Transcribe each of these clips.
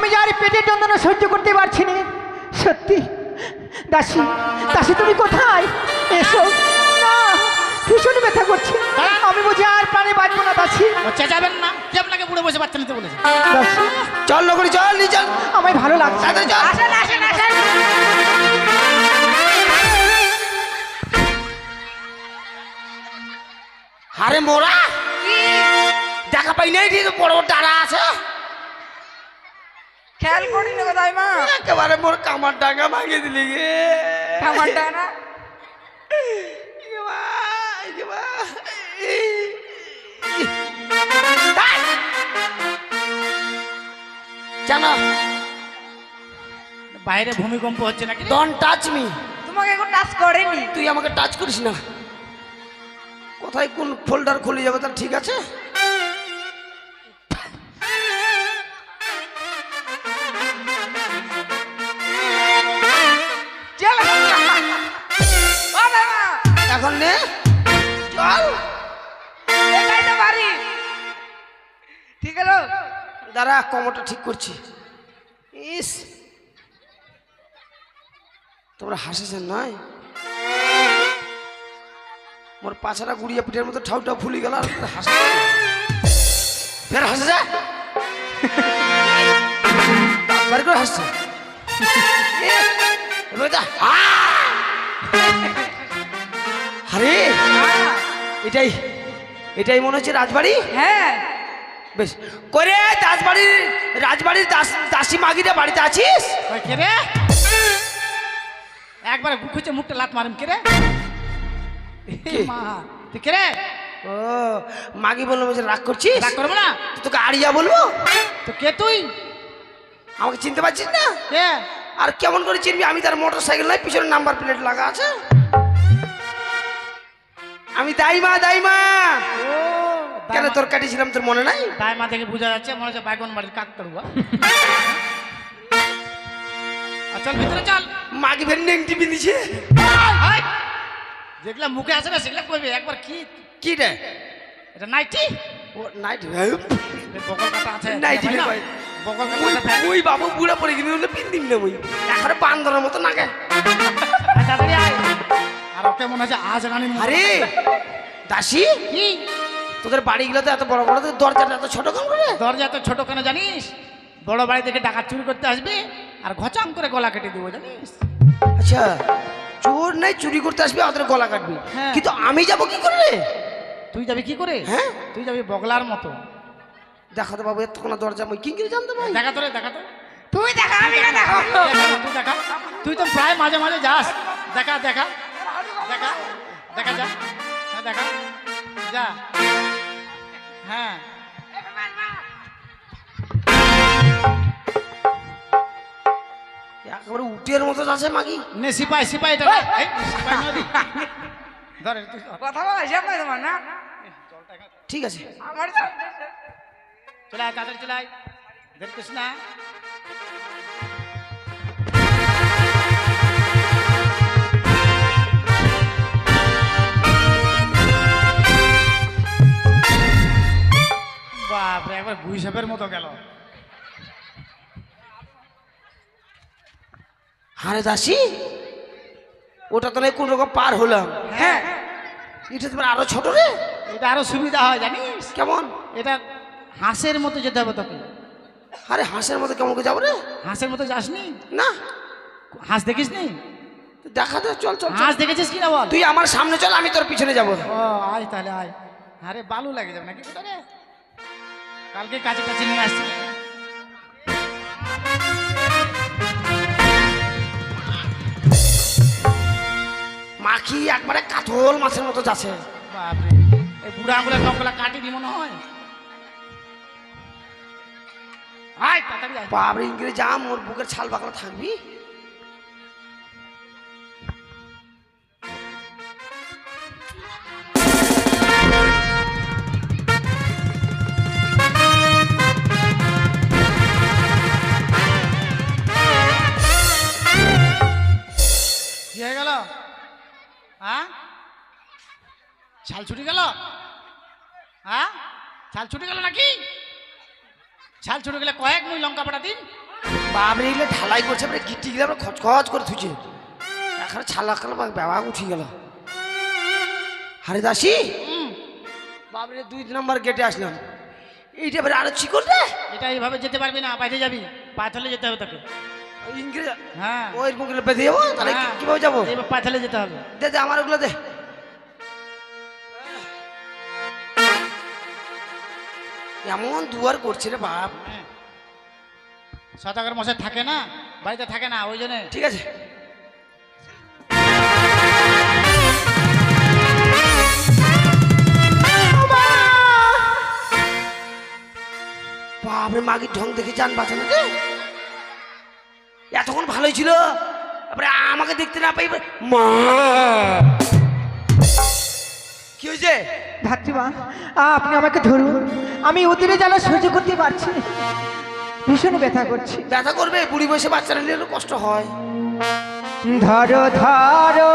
আমি আর পেটের যন্ত্রণা সহ্য করতে পারছি না। সত্যি দাসী দাসী তুমি কোথায়? এসো। না ভীষণ ব্যথা করছে। আমি বুঝি আর প্রাণে বাঁচবো না দাসী। চেঁচাবেন না কে আপনাকে বুড়ো বসে বাচ্চা নিতে বলেছে। দাসী। চল নকরি চল নি চল। আমায় ভালো লাগছে। তাড়াতাড়ি চল। আসেন আসেন আসেন। আরে মোরা দেখা পাই নাই বড় বড় টারা আছে। খেয়াল করি না কোথায় মা একেবারে মোর কামার ডাঙ্গা ভাঙে দিলি গে। কামার। জানো বাইরে ভূমিকম্প হচ্ছে নাকি ডন টাচ মি তোমাকে এখন টাচ করেনি। তুই আমাকে টাচ করিস না। কোথায় কোন ফোল্ডার খুলে যাবে তার ঠিক আছে? কমরটা ঠিক করছি। ইস। তোমরা হাসেছেন নয়? মোর পাছাটা গুড়িয়া পিঠের মতো ঠাউটা ফুলি গেল। ফের হাসে যা বাড়ি করে হাসছে। আরে, এটাই এটাই মনে হচ্ছে রাজবাড়ি? হ্যাঁ। বেশ। করে দাসবাড়ির রাজবাড়ির দাস দাসী মাগিরা বাড়িতে আছিস? রে? একবার খুঁজে মুখটা লাত মারেন কে রে? মা তুই কে রে? ও মাগি বলল বলছে রাগ করছিস? রাগ করব না? তো তোকে আড়িয়া বলব? তো কে তুই? আমাকে চিনতে পারছিস না? কে? আর কেমন করে চিনবি? আমি তার মোটর সাইকেল নাই পিছনে নাম্বার প্লেট লাগা আছে। আমি দাইমা দাইমা। ও কেন তোর কাটিয়েছিলাম তোর মনে নাই? তাই মা থেকে বোঝা যাচ্ছে মনে হচ্ছে বাইগন বাড়ির কাক তরুয়া চল ভিতরে চল। মাগি নেংটি বিঁধিছে হাই! যেগুলা মুখে আসে না সেগুলা কইবে একবার কি? কি রে? এটা নাইটি? ও নাইট বকল কাটা আছে। নাইটি না? বকল কাটা ওই বাবু বুড়া পড়ে গেলি বলে পিন্দিম না ওই এখন বান্দরের মতো নাগে। আয়, তাড়াতাড়ি আয়। আর ওকে মনে হচ্ছে আজ মতো। আরে দাসী? কি? তোদের বাড়িগুলোতে এত বড় বড় দরজাটা এত ছোট করে দরজা তো ছোট কেন জানিস? বড় বাড়ি থেকে টাকা চুরি করতে আসবে আর ঘচাং করে গলা কেটে দেবো জানিস? আচ্ছা চোর নাই চুরি করতে আসবি ওদের গলা কাটবি। হ্যাঁ। কিন্তু আমি যাব কি করে? রে? তুই যাবি কি করে? হ্যাঁ? তুই যাবি বগলার মতো। দেখা তো বাবু এতক্ষণ দরজা মই কি করে জানতে ভাই? দেখা তো রে দেখা তো তুই দেখা আমি কেন দেখো তুই দেখা। তুই তো প্রায় মাঝে মাঝে যাস। দেখা দেখা দেখা দেখা যা দেখা যা। হ্যাঁ। একেবারে উটের মতো আছে মাগি। নে সিপাই সিপাই এটা। সিপাই নদী ধরে কথা বলা হিসাব নাই তোমার না? ঠিক আছে। আমার চলে আয় কাদের চলে আয়। দেখতিস না? বাপরে একবার গুই সাপের মতো গেল। আরে দাসী ওটা তো কোন রকম পার হলাম। হ্যাঁ। এটা তোমার আরও ছোট রে? এটা আরও সুবিধা হয় জানিস? কেমন? এটা হাঁসের মতো যেতে হবে তোকে। আরে হাঁসের মতো কেমন করে যাব রে? হাঁসের মতো যাসনি? না। হাঁস দেখিস নি দেখা দে চল চল। হাঁস দেখেছিস কি না বল? তুই আমার সামনে চল আমি তোর পিছনে যাব। ও আয় তাহলে আয়। আরে বালু লাগে যাবে নাকি? কোথায় রে? কালকে কাছে কাছে নিয়ে আসছি। মাখি একবারে কাতল মাছের মতো যাচ্ছে? বাপরে এই বুড়া আঙুলের নখগুলা কাটি দি মনে হয় বাবরে ইংরেজি যা মোর বুকের ছাল বাকলা থাকবি? কি হয়ে গেল? হ্যাঁ? ছাল ছুটি গেল? হ্যাঁ? ছাল ছুটি গেল নাকি? ছাল ছুটে গেলে কয়েক মুই লঙ্কা পাঠা দিন। বাবরে এগুলো ঢালাই করছে এবারে গিট্টি গিলে আমরা খচখচ করে থুচে এখন ছালা কাল ব্যবহার উঠে গেল। দাসি বাবরে দুই নম্বর গেটে আসলাম। এইটা এবারে আরও চিকন রে। এটা এইভাবে যেতে পারবি না বাইরে যাবি। পাথলে যেতে হবে তোকে। ইংরেজ। হ্যাঁ। ওই মুখগুলো বেঁধে যাব? তাহলে কি- হ্যাঁ। কীভাবে যাব? পাথলে যেতে হবে। দে দে আমার ওগুলো দে। এমন দুয়ার করছে রে বাপ। হ্যাঁ। সদাগর মশাই থাকে না বাড়িতে থাকে না ওই জন্য। ঠিক আছে। বাপরে মাগির ঢং দেখে যান বাঁচানো রে এতক্ষণ ভালোই ছিল। তারপরে আমাকে দেখতে না পাই মা। কি হয়েছে? ধাত্রীমা আপনি আমাকে ধরুন। আমি অতিরে জ্বালা সহ্য করতে পারছি ভীষণ ব্যথা করছি। ব্যথা করবে? বুড়ি বয়সে বাচ্চারা নিলে কষ্ট হয়। ধরো ধরো।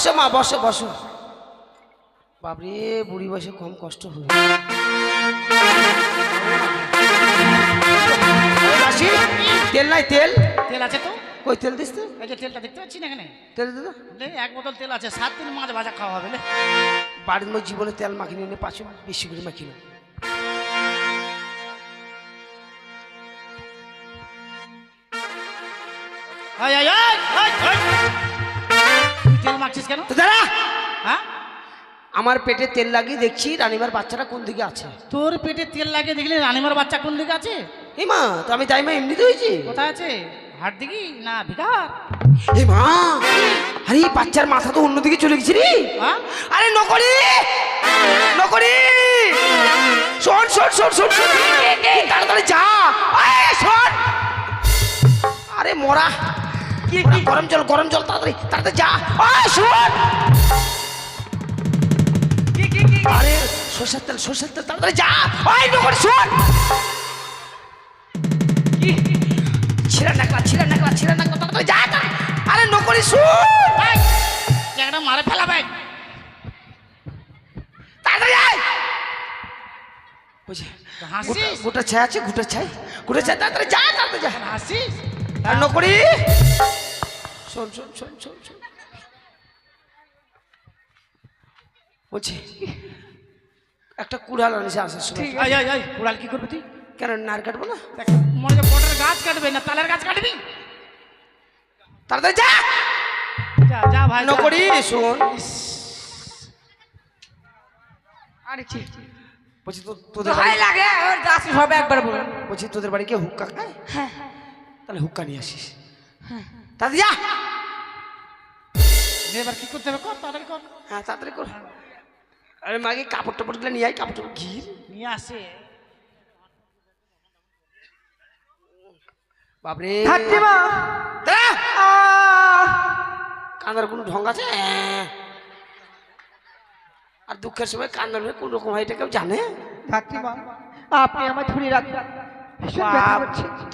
বসো মা বসো বসো। বাবরে বুড়ি বয়সে কম কষ্ট হবে তেল নাই তেল? তেল আছে তো? কই তেল দিস তো? এই যে তেলটা দেখতে পাচ্ছি না এখানে? তেল দে তো। লে, এক বোতল তেল আছে সাত দিন মাছ ভাজা খাওয়া হবে। বাড়ির মধ্যে জীবনে তেল মাখিনি নিয়ে পাঁচ বেশি করে মাখিনো এই, এই, এই, এই, মাখছিস কেন? তো দাঁড়া। হ্যাঁ? আমার পেটে তেল লাগিয়ে দেখছি রানিমার বাচ্চাটা কোন দিকে আছে। তোর পেটে তেল লাগিয়ে দেখলি রানিমার বাচ্চা কোন দিকে আছে? এই মা তো আমি তাই মা এমনিতে হয়েছি। কোথায় আছে? হাট দিকে না ভিকার এ মা আরে বাচ্চার মাথা তো অন্যদিকে চলে গেছে রে। হ্যাঁ? আরে নকরি নকরি। শোন শোন শোন শোন শোন। তাড়াতাড়ি যা। আয় শোন। আরে মরা। কি কি গরম জল গরম জল তাড়াতাড়ি তাড়াতাড়ি যা। শোন! কি কি কি আরে সরষের তেল সরষের তেল তাড়াতাড়ি যা। আয় নকরি শোন! কি? ছিঁড়া নাকলা ছিঁড়া নাকলা ছিঁড়া নাকলা তাড়াতাড়ি যা তাড়াতাড়ি। আরে নকরি শোন! ভাই একটা মারে ফেলা ভাই তাড়াতাড়ি আয়! বুঝে হাসিস? গোটা ছাই আছে গোটা ছাই গোটা ছাই তাড়াতাড়ি যা তাড়াতাড়ি যা। হাসিস? আর নকরি? শোন শোন শোন শোন শোন। বলছি একটা কুড়াল আনিস আসার সময়। আয় আয় আয় কুড়াল কি করবি তুই? কেন নার কাটবো না? মনে হচ্ছে বটের গাছ কাটবে না তালের গাছ কাটবি? তাড়াতাড়ি যা! যা যা ভাই নকরি শোন। আরে ঠিক ঠিক। বলছি তো তোদের বাড়ি লাগে ওর যাচ্ছি সব একবার বলুন বলছি তোদের বাড়ি কে হুক্কা খায়? হ্যাঁ। তাহলে হুক্কা নিয়ে আসিস। তাড়াতাড়ি যা। নে, এবার কি করতে হবে? কর তাড়াতাড়ি কর। হ্যাঁ তাড়াতাড়ি কর। আরে মাকে কাপড় টাপড়গুলো নিয়ে আয় কাপড় টাপড় ঘির নিয়ে আসে। বাপরে! কান্দার কোনো ঢং আছে? হ্যাঁ। আর দুঃখের সময় কান্দার কোন রকম হয় এটা কেউ জানে? আপনি আমার ধরে রাখুন।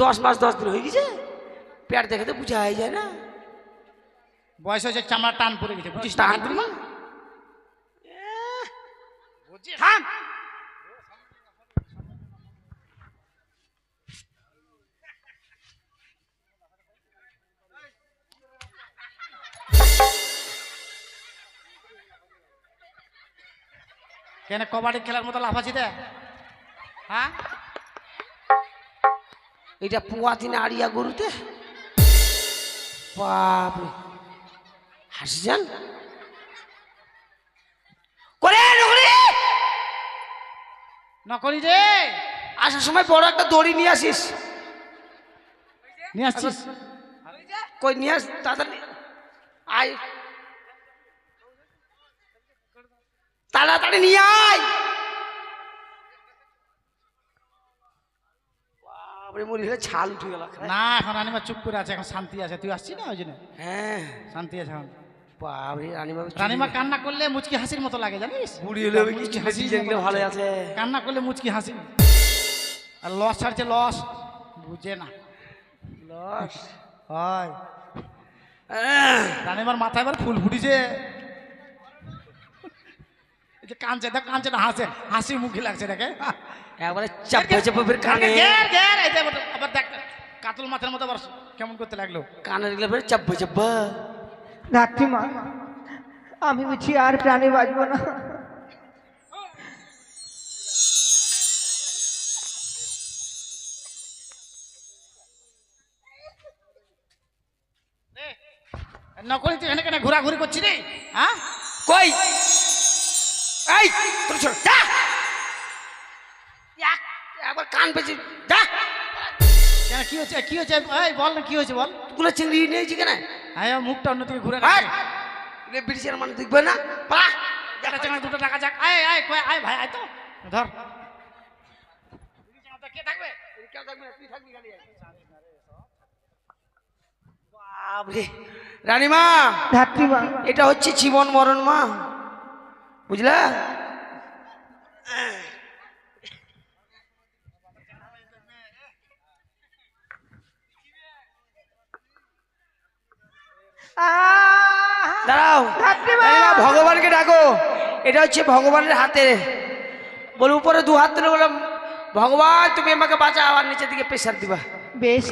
দশ মাস দশ দিন হয়ে গেছে পেট দেখে তো বোঝা হয়ে যায় না। বয়স হয়েছে চামড়া টান পড়ে গেছে বুঝিস না টান দিলি? থাম! কেন কবাডি খেলার মতো লাফাচ্ছি দে হ্যাঁ? এটা পুয়া দিনে আড়িয়া গরুতে? বাপরে। হাসি যান? করে নকরি রে। আসার সময় বড় একটা দড়ি নিয়ে আসিস। নিয়ে আসছিস? কই নিয়ে আস তাড়াতাড়ি। আয়। তাড়াতাড়ি নিয়ে আয়। বাপরে মরি হলে ছাল উঠে গেল না এখন রানিমা চুপ করে আছে এখন শান্তি আছে। তুই আসছিস না ওই জন্য? হ্যাঁ। শান্তি আছে এখন। বাপরে রানীমা রানিমা কান্না করলে মুচকি হাসির মতো লাগে জানিস? হলে মুচকি হাসির ভালো আছে। কান্না করলে মুচকি হাসি। আর লস ছাড়ছে লস। বুঝে না। লস। হয়। রানিমার মাথায় এবার ফুল ফুটিছে। যে কাঁদছে দেখ কাঁদছে না হাসে হাসি মুখে লাগছে দেখে। একবারে চাপা চাপা ফের কানে। ঘের, ঘের, এই যে আবার- দেখ কাতল মাথার মতো আবার কেমন করতে লাগল। কানে দিলে ফের চাপা চাপা। ধাত্রীমা আমি বুঝি আর প্রাণে বাঁচবো না। নকলি তুই এখানে কেন ঘোরাঘুরি করছিস রে হ্যাঁ? কই? এই তোর ছোট যা! একবার কান পেয়েছি যা! কেন কি হয়েছে কি হয়েছে এই বল না কি হয়েছে বল। গুলো চিংড়ি নিয়েছি কেন? হ্যাঁ ও মুখটা অন্যদিকে ঘুরে এগুলো ব্রিটিশের মানে দেখবে না? পালা একটা চাঙা দুটো টাকা যাক। আয় আয় কয় আয় ভাই আয় তো। ধর। কে থাকবে? বাপরে রানীমা ধাত্রীমা। এটা হচ্ছে জীবন মরণ মা। বুঝলা! দাঁড়াও। ভগবানকে ডাকো। এটা হচ্ছে ভগবানের হাতে। বলে উপরে দু হাত তুলে বললাম ভগবান তুমি আমাকে বাঁচাও আর নিচের দিকে প্রেশার দিবা। বেশ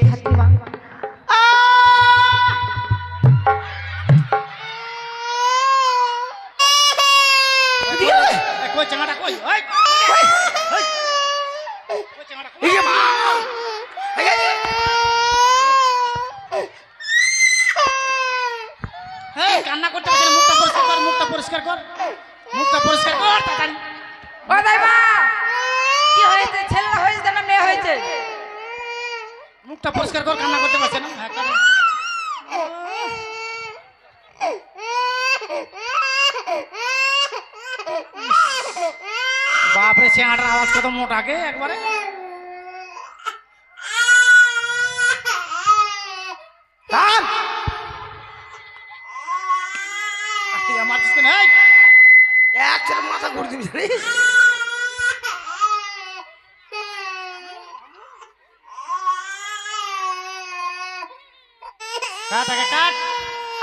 কাট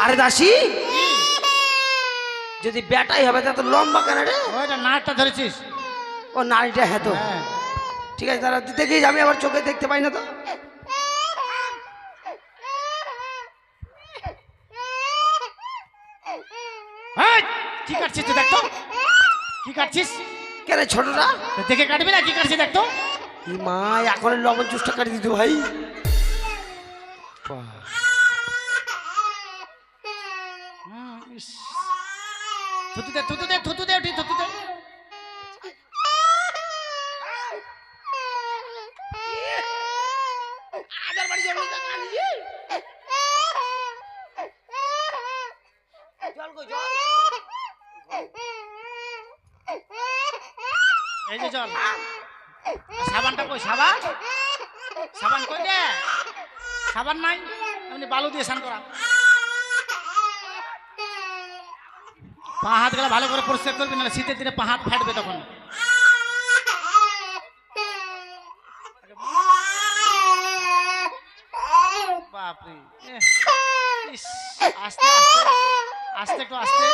আরে দাসি যদি বেটাই হবে তা তো লম্বা কেন রে? ওইটা নাটটা ধরেছিস। ও নারীটা হ্যাঁ তো। হ্যাঁ। ঠিক আছে তারা দেখেই আমি আবার চোখে দেখতে পাই না তো কি কাটছিস তুই দেখতো কি কাটছিস? কেন ছোটটা দেখে কাটবি না কি কাটছিস দেখতো এই মা এখন লবণ চুষটা কাটি দিত ভাই। থুতু দে থুতু দে থুতু দে ওটি থুতু দে এই যে চল সাবানটা কই সাবান সাবান কই দে সাবান নাই? এমনি বালু দিয়ে স্নান করা। পা হাত গেলে ভালো করে পরিষ্কার করবি না শীতের দিনে পা হাত ফাটবে তখন। আস্তে আস্তে আস্তে, একটু আস্তে।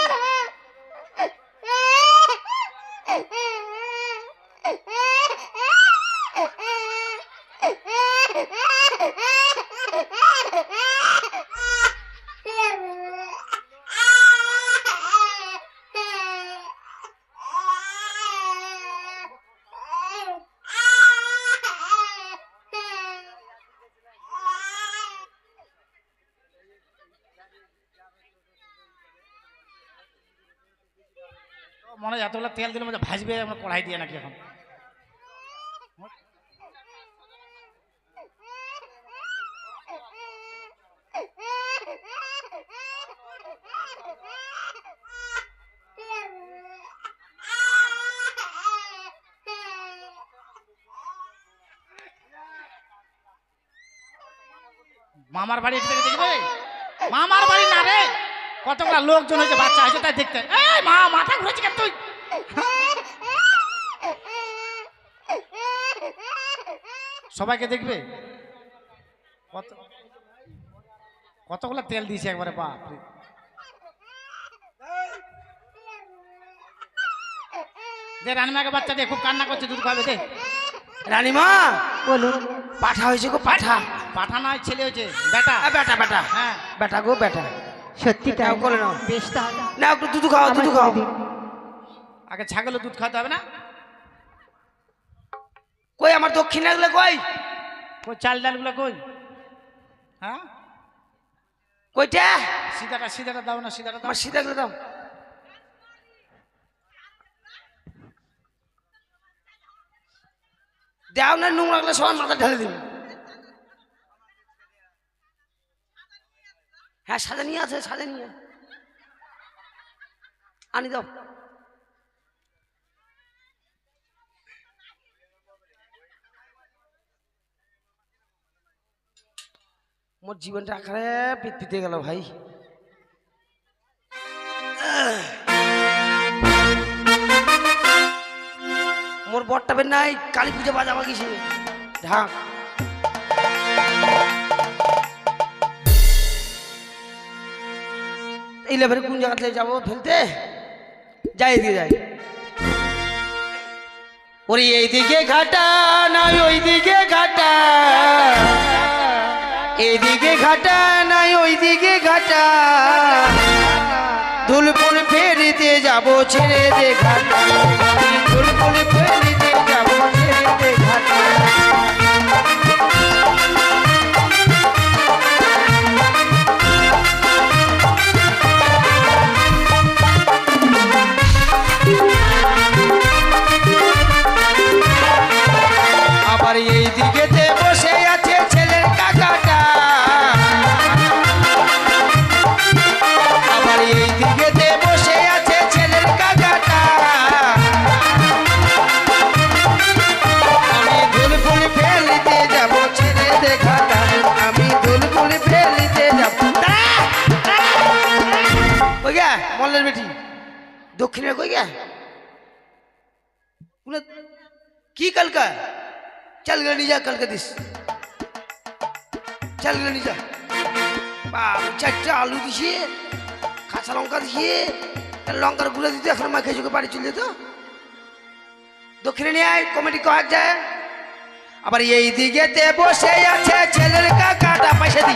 মনে হয় এতগুলো তেল দিলে মধ্যে ভাজবে, আমরা কড়াই দিয়ে নাকি এখন। মামার বাড়ি থেকে দেখবে মামার বাড়ি না রে কতগুলা লোকজন হয়েছে বাচ্চা আছে তাই দেখতে। এই মা মাথা ঘুরেছে কেন তুই? সবাইকে দেখবে? কত কতগুলো তেল দিয়েছে একবারে বাপ রে। দে রানিমাকে বাচ্চা দে খুব কান্না করছে দুধ খাবে দে। রানীমা বলুন। পাঠা হয়েছে গো পাঠা। পাঠা নয় ছেলে হয়েছে। বেটা। বেটা বেটা। হ্যাঁ। বেটা গো বেটা। সত্যি তাই। নাও, করে নাও। বেশ তাহলে না একটু দুধু খাও দুধু খাও। আগে ছাগলের দুধ খাওয়াতে হবে না? কই আমার দক্ষিণে গুলো কই? কই চাল ডালগুলো কই? হ্যাঁ? কইটা? সিধাটা সিধাটা দাও না সিধাটা দাও। আমার সিধা গুলো দাও। দাও না নোংরা গুলো সবার মাথা ঢেলে দিন হ্যাঁ সাজা নিয়ে আছে, সাজা নিয়ে। আনি দাও। মোর জীবনটা আকারে পিত গেল ভাই। মোর বরটা বের নাই, কালী পুজো বাজাবা গেছে। ঢাক। এই লেভেলে কোন জায়গাতে যাব ফেলতে? যাই এদিকে যাই। ওরে এইদিকে ঘাটা, নাই ওইদিকে ঘাটা। এইদিকে ঘাটা, নাই ওইদিকে ঘাটা। ধুলপুর ফেরিতে যাব, ছেড়ে দে ঘাটা। ধুলপুর ফেরিতে যাব, ছেড়ে দে ঘাটা। দক্ষিণের কই গা কি কালকা? চল গেলে নিয়ে কালকে দিস। চল গেলে নিয়ে বাপ, চারটা আলু দিছে, কাঁচা লঙ্কা দিছে লঙ্কার গুঁড়ো দিতে এখন মাখে চোখে বাড়ি চলে যেত। দক্ষিণে নিয়ে আয় কমেডি কয়েক যায়। আবার এই দিকেতে বসে আছে ছেলের কাকাটা, পয়সা দি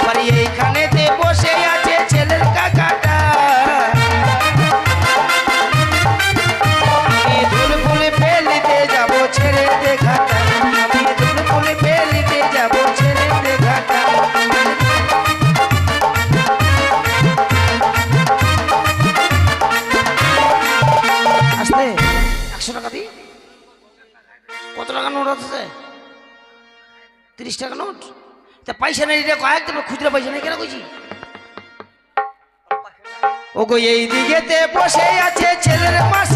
আবার আছে টাকা নোট তা পয়সা নেই এটা কয়েক দেবো খুচরা পয়সা নেই কেন কইছি ওগো এই দিকেতে বসে আছে ছেলের মাস